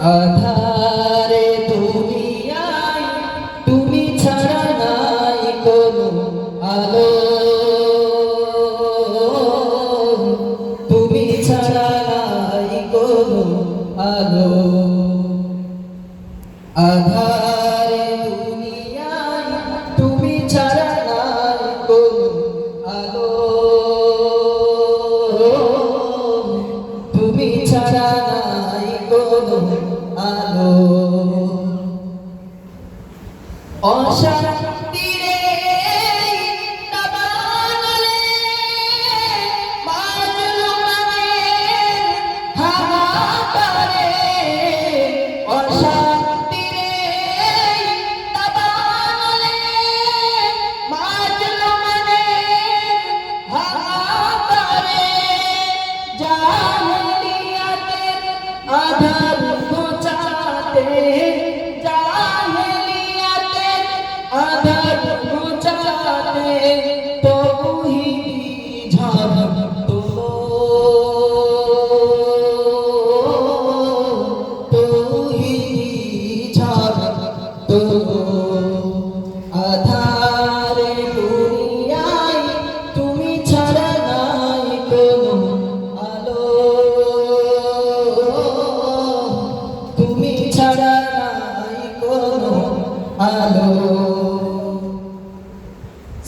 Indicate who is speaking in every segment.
Speaker 1: আধারে দুনিয়ায় তুমি ছাড়া নাই কোনো আলো। তুমি ছাড়া নাই কোনো আলো। অশান্তিরে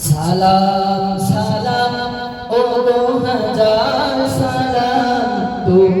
Speaker 1: সালাম সালাম ও দো হাজার সালাম তোমাকে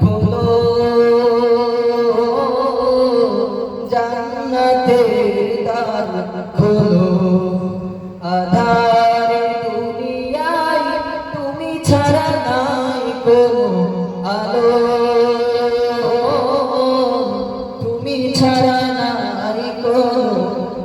Speaker 1: খোলো। জান্নাতের দ্বার খোলো। আধারে দুনিয়ায় তুমি ছাড়া নাই কোনো আলো।